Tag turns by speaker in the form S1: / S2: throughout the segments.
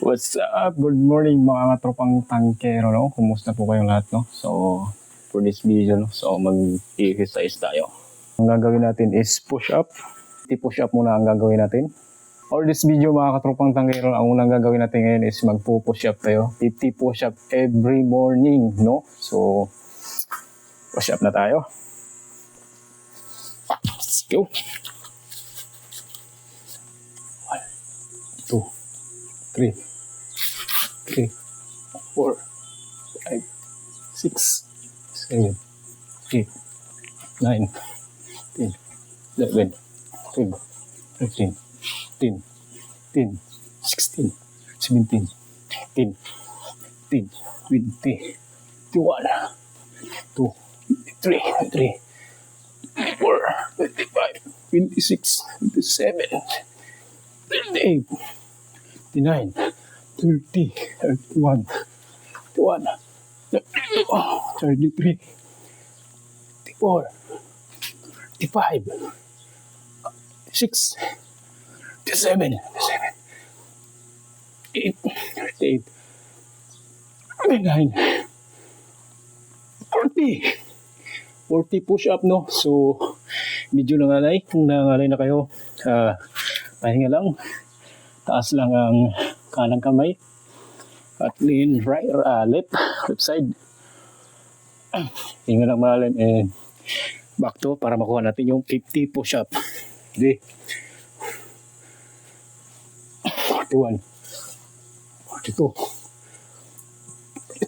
S1: What's up? Good morning mga katropang tangkero, no? Kumusta po kayong lahat, no? So, for this video, no? So, mag-exercise tayo. Ang gagawin natin is push-up. Push-up muna ang gagawin natin. For this video, mga katropang tangkero, ang unang gagawin natin ngayon is magpo-push up tayo. 50 push-up every morning, no? So, push-up na tayo. Let's go. One, two, three, three, four, five, six, seven, eight, nine, ten, eleven, twelve, thirteen, fourteen, fifteen, sixteen, seventeen, eighteen, nineteen, twenty, twenty-one, two, twenty-three, twenty-three, twenty-four, twenty-five, twenty-six, twenty-seven, twenty-eight, twenty-nine, thirty, thirty-one, thirty-one, thirty-two, thirty-three, thirty-four, thirty-five, six, thirty-seven, thirty-seven, eight, thirty-eight, thirty-nine, forty. 40 push-up, no? So, medyo nangalay. Kung nangalay na kayo, ah, pahinga lang. Taas lang ang kanang kamay. At lean right, uh, left, left side. Hinga lang malalim. And back to para makuha natin yung 50 push-up. Hindi. 41. 42.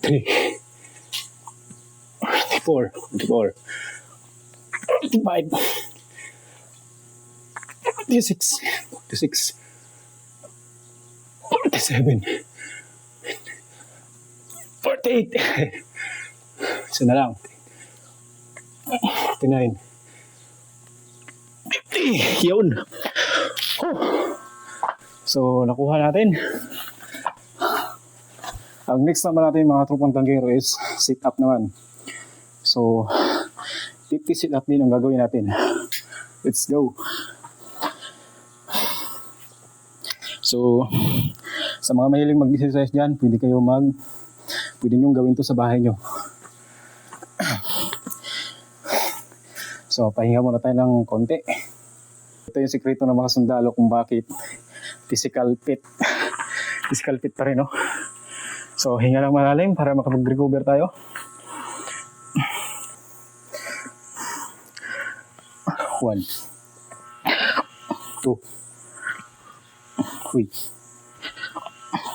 S1: 43. 44. 44. 45. 46. 46. 47. 48. Isa na lang. 49. 50. Yun. Oh. So, nakuha natin. Ang next naman natin mga tropang tanggero is sit up naman. So, 50 sit up din ang gagawin natin. Let's go. So, sa mga mahiling mag-exercise dyan, pwede kayo mag, pwede nyo gawin to sa bahay nyo. So, pahinga muna tayo ng konti. Ito yung sekreto ng mga sundalo kung bakit physical fit. physical fit pa rin, no? So, hinga lang malalim para makapag-recover tayo. One, two, three,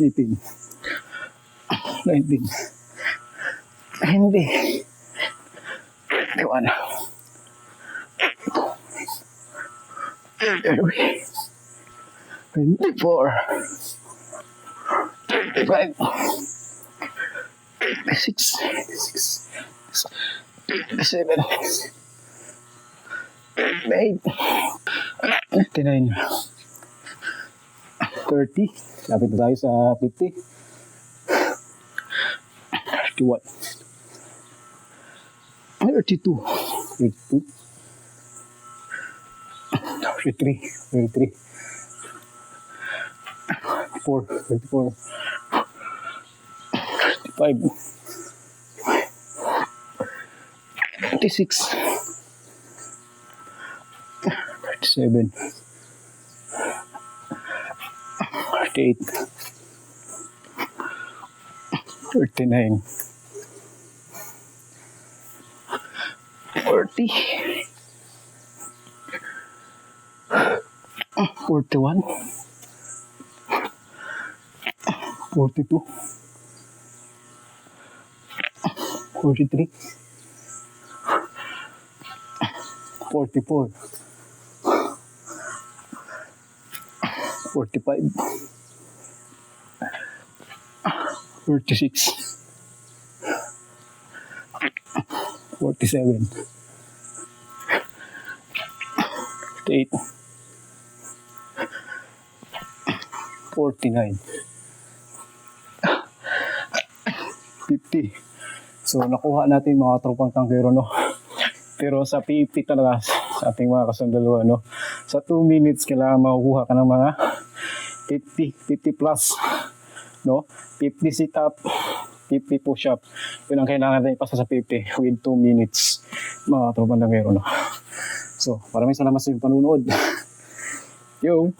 S1: eighteen, nineteen, twenty, twenty-one, twenty-four, twenty-five, twenty-six, twenty-six, twenty-seven, twenty-eight, twenty-nine, thirty. Lapit na tayo sa 50. 31. 32. 32. 33. 33. 34. 34. 35. 36. 37. 38. 39. 40. 41. 42. 43. 44. 45. 46 47 48 49 50 So nakuha natin mga tropang tangkero no. Pero sa P50 talaga sa ating mga kasundaluhan no. Sa 2 minutes kailangan makukuha ka ng mga 50 50 plus no. 50 sit up, 50 push up. Yun ang kailangan natin ipasa sa 50 within 2 minutes mga tropang tangkero no. So, maraming salamat sa inyong panunood. Yo!